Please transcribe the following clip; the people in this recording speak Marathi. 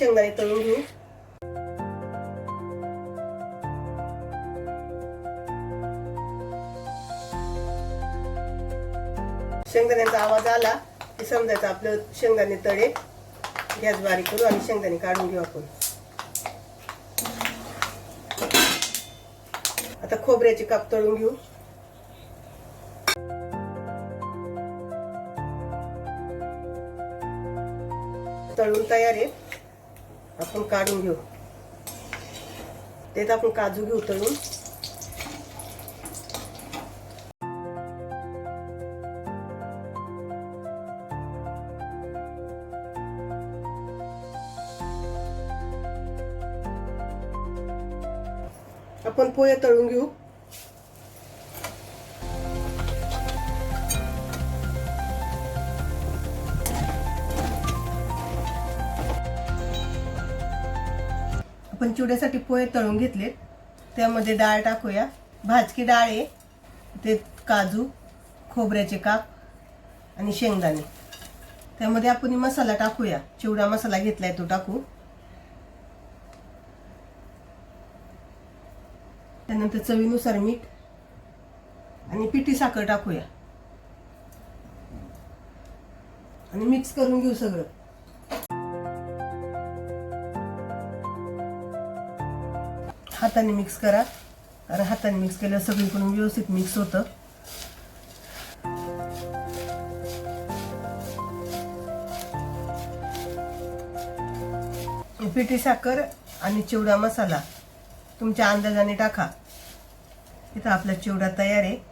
शेंगदाणे तळून घेऊ. शेंगदाण्याचा आवाज आला की समजायचं आपलं शेंगदाणे तळे. गॅस बारीक करू आणि शेंगदाणे काढून घेऊ आपण. आता खोबऱ्याचे काप तळून घेऊ. तळून तयार आहे. आपण काढून घेऊ. त्यात आपण काजू घेऊ तळून. आपण पोहे तळून घेऊ. आपण चिवड्यासाठी पोहे तळून घेतलेत. त्यामध्ये डाळ टाकूया. भाजकी डाळ आहे. ते काजू खोबऱ्याचे काप आणि शेंगदाणे. त्यामध्ये आपण मसाला टाकूया. चिवडा मसाला घेतलाय तो टाकू. त्यानंतर चवीनुसार मीठ आणि पिठी साखर टाकूया. आणि मिक्स करून घेऊ सगळं. हाताने मिक्स करा. कारण हाताने मिक्स केल्यावर सगळीकडून व्यवस्थित मिक्स होतं. पिठी साखर आणि चिवडा मसाला तुमच्या अंदाजाने टाका. इथं आपला चिवडा तयार आहे.